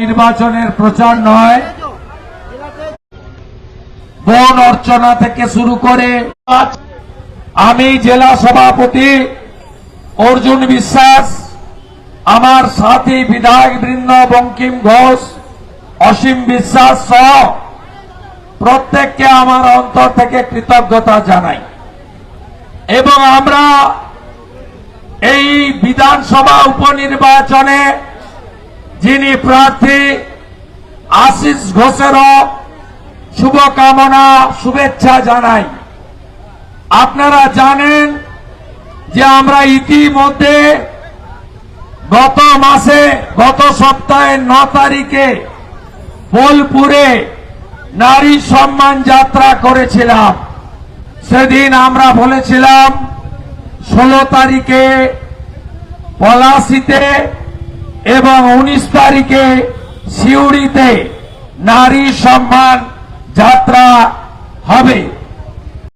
নির্বাচনের প্রচার নয়। বন অর্চনা থেকে শুরু করে আমি জেলা সভাপতি অর্জুন বিশ্বাস, আমার সাথী বিধায়ক বৃন্দ বঙ্কিম ঘোষ, অসীম বিশ্বাস সহ প্রত্যেককে আমার অন্তর থেকে কৃতজ্ঞতা জানাই। এবং আমরা এই বিধানসভা উপনির্বাচনে যিনি প্রার্থী আশিস ঘোষেরও শুভকামনা, শুভেচ্ছা জানাই। আপনারা জানেন যে আমরা ইতিমধ্যে গত মাসে, গত সপ্তাহের ন তারিখে বোলপুরে নারী সম্মান যাত্রা করেছিলাম। সেদিন আমরা বলেছিলাম, ষোলো তারিখে পলাশিতে এবং উনিশ তারিখে সিউড়িতে নারী সম্মান যাত্রা হবে।